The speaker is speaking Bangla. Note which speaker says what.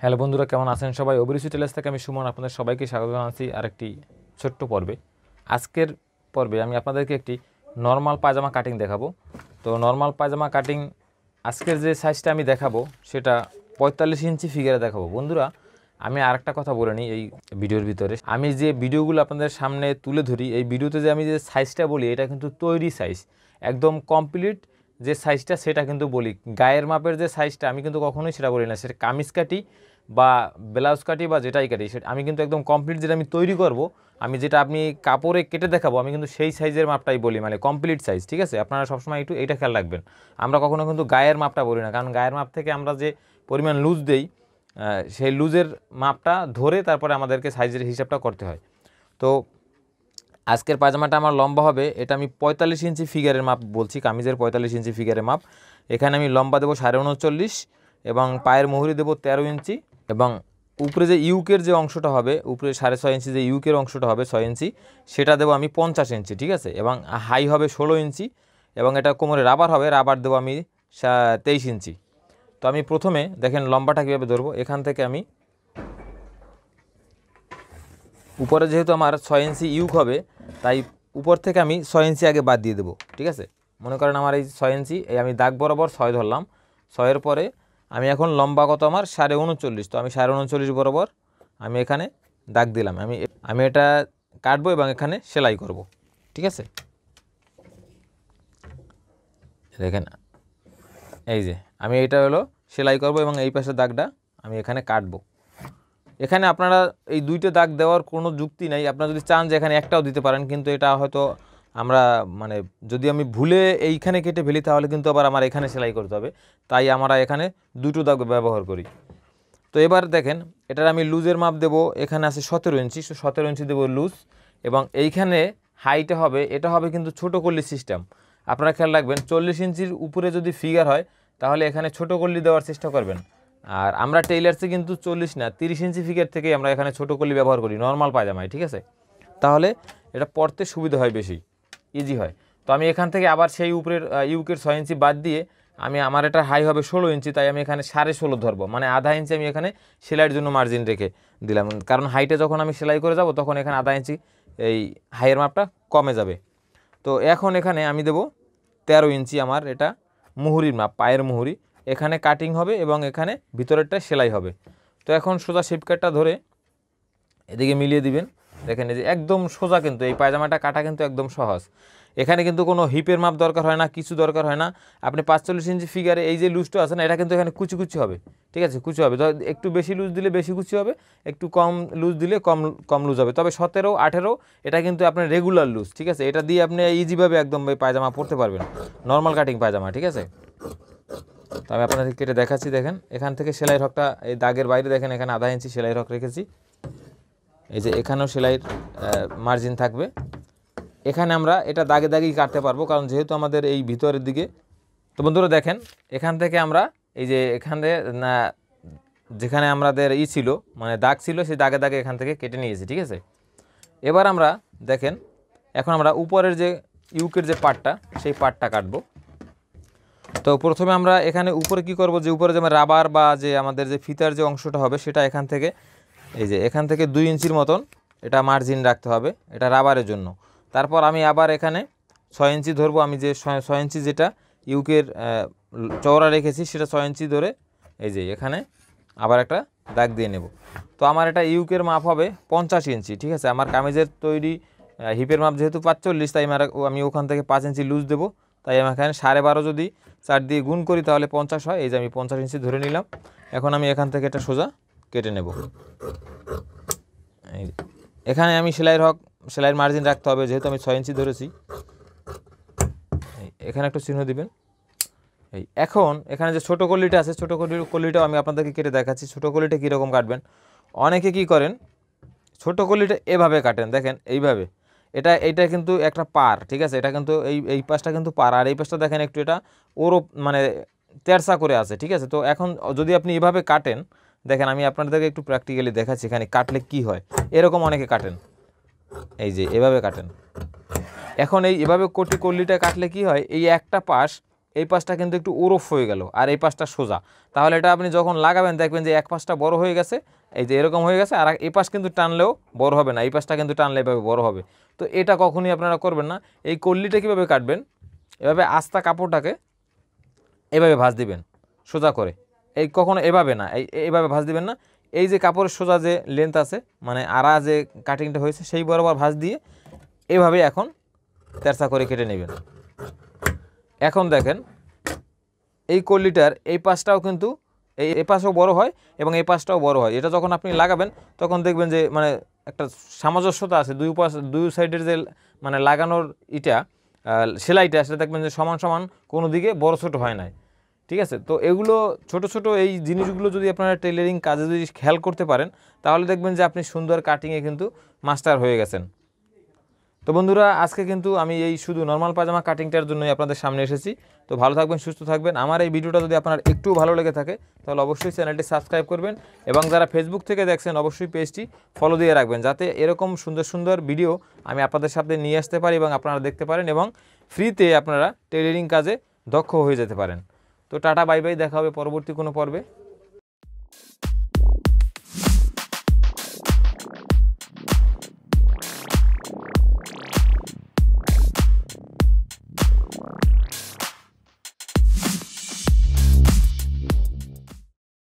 Speaker 1: হ্যালো বন্ধুরা, কেমন আছেন সবাই? অভিরুচি টেলেস থেকে আমি সুমন, আপনাদের সবাইকে স্বাগত জানাচ্ছি আরেকটি ছোট্ট পর্বে। আজকের পর্বে আমি আপনাদেরকে একটি নর্মাল পায়জামা কাটিং দেখাবো। তো নর্মাল পায়জামা কাটিং আজকের যে সাইজটা আমি দেখাবো, সেটা পঁয়তাল্লিশ ইঞ্চি ফিগারে দেখাবো। বন্ধুরা, আমি আরেকটা কথা বলে নিই এই ভিডিওর ভিতরে। আমি যে ভিডিওগুলো আপনাদের সামনে তুলে ধরি, এই ভিডিওতে যে আমি যে সাইজটা বলি, এটা কিন্তু তৈরি সাইজ একদম কমপ্লিট যে সাইজটা সেটা কিন্তু বলি। গায়ের মাপের যে সাইজটা আমি কিন্তু কখনোই সেটা বলি না। সেটা কামিজ কাটি বা ব্লাউজ কাটি বা যেটাই কাটি সেটা আমি কিন্তু একদম কমপ্লিট যেটা আমি তৈরি করব, আমি যেটা আপনি কাপড়ে কেটে দেখাবো, আমি কিন্তু সেই সাইজের মাপটাই বলি মানে কমপ্লিট সাইজ ঠিক আছে? আপনারা সবসময় একটু এটা খেয়াল রাখবেন। আমরা কখনো কিন্তু গায়ের মাপটা বলি না, কারণ গায়ের মাপ থেকে আমরা যে পরিমাণ লুজ দেই সেই লুজের মাপটা ধরে তারপরে আমাদেরকে সাইজের হিসাবটা করতে হয়। তো আজকের পায়জামাটা আমার লম্বা হবে, এটা আমি পঁয়তাল্লিশ ইঞ্চি ফিগারের মাপ বলছি, কামিজের পঁয়তাল্লিশ ইঞ্চি ফিগারের মাপ। এখানে আমি লম্বা দেবো সাড়ে উনচল্লিশ এবং পায়ের মুহুরি দেবো তেরো ইঞ্চি এবং উপরে যে ইউকের যে অংশটা হবে, উপরে সাড়ে ছয় ইঞ্চি যে ইউকের অংশটা হবে ছয় ইঞ্চি, সেটা দেবো আমি পঞ্চাশ ইঞ্চি, ঠিক আছে? এবং হাই হবে ষোলো ইঞ্চি এবং এটা কোমরে রাবার হবে রাবার দেবো আমি তেইশ ইঞ্চি। তো আমি প্রথমে দেখেন লম্বাটা কীভাবে ধরবো, এখান থেকে আমি উপরে যেহেতু আমার ছয় ইঞ্চি ইউক হবে, তাই উপর থেকে আমি ছয় ইঞ্চি আগে বাদ দিয়ে দেবো, ঠিক আছে? মনে করেন আমার এই ছয় ইঞ্চি, এই আমি দাগ বরাবর ছয় ধরলাম, ছয়ের পরে আমি এখন লম্বা কত আমার? সাড়ে উনচল্লিশ। তো আমি সাড়ে উনচল্লিশ বরাবর আমি এখানে দাগ দিলাম। আমি আমি এটা কাটবো এবং এখানে সেলাই করব, ঠিক আছে? দেখেন, এই যে আমি এইটা হলো সেলাই করব এবং এই পাশের দাগটা আমি এখানে কাটবো। এখানে আপনারা এই দুইটা দাগ দেওয়ার কোনো যুক্তি নাই। আপনারা যদি চান যে এখানে একটাও দিতে পারেন, কিন্তু এটা হয়তো আমরা মানে যদি আমি ভুলে এইখানে কেটে ফেলি, তাহলে কিন্তু আবার আমার এখানে সেলাই করতে হবে। তাই আমরা এখানে দুটো দাগ ব্যবহার করি। তো এবার দেখেন, এটার আমি লুজের মাপ দেবো। এখানে আছে সতেরো ইঞ্চি। সো সতেরো ইঞ্চি দেবো লুজ এবং এইখানে হাইটে হবে, এটা হবে কিন্তু ছোটো কল্লি সিস্টেম। আপনারা খেয়াল রাখবেন, চল্লিশ ইঞ্চির উপরে যদি ফিগার হয়, তাহলে এখানে ছোটো কল্লি দেওয়ার চেষ্টা করবেন। আর আমরা টেইলার্সে কিন্তু চল্লিশ না, তিরিশ ইঞ্চি ফিগার থেকেই আমরা এখানে ছোটো কল্লি ব্যবহার করি নর্মাল পায়জামায়, ঠিক আছে? তাহলে এটা পরতে সুবিধা হয় বেশি ইজি হয়। তো আমি এখান থেকে আবার সেই উপরের ইউকের ছয় ইঞ্চি বাদ দিয়ে আমি আমার এটা হাই হবে ষোলো ইঞ্চি, তাই আমি এখানে সাড়ে ষোলো ধরবো। মানে আধা ইঞ্চি আমি এখানে সেলাইয়ের জন্য মার্জিন রেখে দিলাম। কারণ হাইটে যখন আমি সেলাই করে যাব, তখন এখানে আধা ইঞ্চি এই হাইয়ের মাপটা কমে যাবে। তো এখন এখানে আমি দেব তেরো ইঞ্চি আমার এটা মুহুরির মাপ, পায়ের মুহুরি। এখানে কাটিং হবে এবং এখানে ভিতরেরটা সেলাই হবে। তো এখন সোজা শিপকাটটা ধরে এদিকে মিলিয়ে দিবেন। দেখেন যে একদম সোজা কিন্তু এই পায়জামাটা কাটা কিন্তু একদম সহজ। এখানে কিন্তু কোনো হিপের মাপ দরকার হয় না, কিছু দরকার হয় না। আপনি পাঁচচল্লিশ ইঞ্চি ফিগারে এই যে লুজটা আছে না, এটা কিন্তু এখানে কুচি কুচি হবে। ঠিক আছে? কুচি হবে। একটু বেশি লুজ দিলে বেশি কুচি হবে, একটু কম লুজ দিলে কম কম লুজ হবে। তবে সতেরো, আঠেরো, এটা কিন্তু আপনার রেগুলার লুজ ঠিক আছে? এটা দিয়ে আপনি ইজিভাবে একদম পায়জামা পরতে পারবেন। নর্মাল কাটিং পায়জামা, ঠিক আছে? তো আমি আপনাদের কেটে দেখাচ্ছি, দেখেন। এখান থেকে সেলাই রকটা এই দাগের বাইরে দেখেন, এখানে আধা ইঞ্চি সেলাই রক রেখেছি। এই যে এখানেও সেলাইয়ের মার্জিন থাকবে। এখানে আমরা এটা দাগে দাগেই কাটতে পারব, কারণ যেহেতু আমাদের এই ভিতরের দিকে, তো বন্ধুরা দেখেন, এখান থেকে আমরা, এই যে এখানে, না, যেখানে আমাদের ই ছিল মানে দাগ ছিল, সেই দাগে দাগে এখান থেকে কেটে নিয়েছি, ঠিক আছে? এবার আমরা দেখেন, এখন আমরা উপরের যে ইউকের যে পার্টটা সেই পার্টটা কাটবো। তো প্রথমে আমরা এখানে উপরে কি করব? যে উপরে যেমন রাবার বা যে আমাদের যে ফিতার যে অংশটা হবে, সেটা এখান থেকে, এই যে এখান থেকে দুই ইঞ্চির মতন এটা মার্জিন রাখতে হবে, এটা রাবারের জন্য। তারপর আমি আবার এখানে ছয় ইঞ্চি ধরবো, আমি যে ছয় ইঞ্চি যেটা ইউকের চওড়া রেখেছি, সেটা ছয় ইঞ্চি ধরে, এই যে এখানে আবার একটা দাগ দিয়ে নেব। তো আমার এটা ইউকের মাপ হবে পঞ্চাশ ইঞ্চি, ঠিক আছে? আমার কামিজের তৈরি হিপের মাপ যেহেতু পাঁচচল্লিশ, তাই আমি ওখান থেকে পাঁচ ইঞ্চি লুজ দেবো। তাই আমি এখানে সাড়ে বারো যদি চার দিয়ে গুণ করি তাহলে পঞ্চাশ হয়। এই যে আমি পঞ্চাশ ইঞ্চি ধরে নিলাম। এখন আমি এখান থেকে এটা সোজা কেটে নেব। এই এখানে আমি সেলাইয়ের হক, সেলাইয়ের মার্জিন রাখতে হবে, যেহেতু আমি ছয় ইঞ্চি ধরেছি। এখানে একটু চিহ্ন দিবেন। এই, এখন এখানে যে ছোটো কলিটা আছে, ছোটো কলি কলিটাও আমি আপনাদেরকে কেটে দেখাচ্ছি। ছোটো কলিটা কীরকম কাটবেন? অনেকে কি করেন? ছোটো কলিটা এভাবে কাটেন, দেখেন, এইভাবে। এটা এটা কিন্তু একটা পার, ঠিক আছে? এটা কিন্তু এই এই পাশটা কিন্তু পার, আর এই পাশটা দেখেন একটু এটা ওরও মানে তেরসা করে আছে, ঠিক আছে? তো এখন যদি আপনি এভাবে কাটেন, দেখেন আমি আপনাদেরকে একটু প্র্যাকটিক্যালি দেখাচ্ছি এখানে কাটলে কি হয়। এরকম অনেকে কাটেন। এই যে, এভাবে কাটেন। এখন এই এভাবে কোটি কল্লিটা কাটলে কি হয়? এই একটা পাশ এই পাশটা কিন্তু একটু ওরফ হয়ে গেল, আর এই পাশটা সোজা। তাহলে এটা আপনি যখন লাগাবেন, দেখবেন যে এক পাশটা বড় হয়ে গেছে, এই যে এরকম হয়ে গেছে, আর এই পাশ কিন্তু টানলেও বড় হবে না, এই পাশটা কিন্তু টানলে এভাবে বড় হবে। তো এটা কখনই আপনারা করবেন না, এই কল্লিটা কীভাবে কাটবেন? এভাবে আস্তা কাপড়টাকে এভাবে ভাঁজ দিবেন, সোজা করে। এই কখনো এভাবে না, এই এভাবে ভাঁজ দিবেন না। এই যে কাপড়ের সোজা যে লেন্থ আছে মানে আড়া যে কাটিংটা হয়েছে, সেই বরাবর ভাঁজ দিয়ে এভাবে এখন তেরসা করে কেটে নেবেন। এখন দেখেন, এই কল্লিটার এই পাশটাও কিন্তু এই এ পাশেও বড় হয় এবং এই পাশটাও বড় হয়। এটা যখন আপনি লাগাবেন, তখন দেখবেন যে মানে একটা সামঞ্জস্যতা আছে। দুই পাশ, দুই সাইডের যে মানে লাগানোর ইটা সেলাইটা, সেটা দেখবেন যে সমান সমান কোনো দিকে বড় ছোট হয় নাই। ঠিক আছে? তো এগুলো ছোট ছোট এই জিনিসগুলো যদি আপনারা টেলারিং কাজে যদি খেয়াল করতে পারেন, তাহলে দেখবেন যে আপনি সুন্দর কাটিংয়ে কিন্তু মাস্টার হয়ে গেছেন। তো বন্ধুরা, আজকে কিন্তু আমি এই শুধু নর্মাল পাজামা কাটিংটার জন্যই আপনাদের সামনে এসেছি। তো ভালো থাকবেন, সুস্থ থাকবেন। আমার এই ভিডিওটা যদি আপনার একটু ভালো লেগে থাকে, তাহলে অবশ্যই চ্যানেলটি সাবস্ক্রাইব করবেন এবং যারা ফেসবুক থেকে দেখছেন, অবশ্যই পেজটি ফলো দিয়ে রাখবেন, যাতে এরকম সুন্দর সুন্দর ভিডিও আমি আপনাদের সাথে নিয়ে আসতে পারি এবং আপনারা দেখতে পারেন এবং ফ্রিতে আপনারা টেলারিং কাজে দক্ষ হয়ে যেতে পারেন। তো টাটা বাই বাই দেখা হবে পরবর্তী কোনো পর্বে।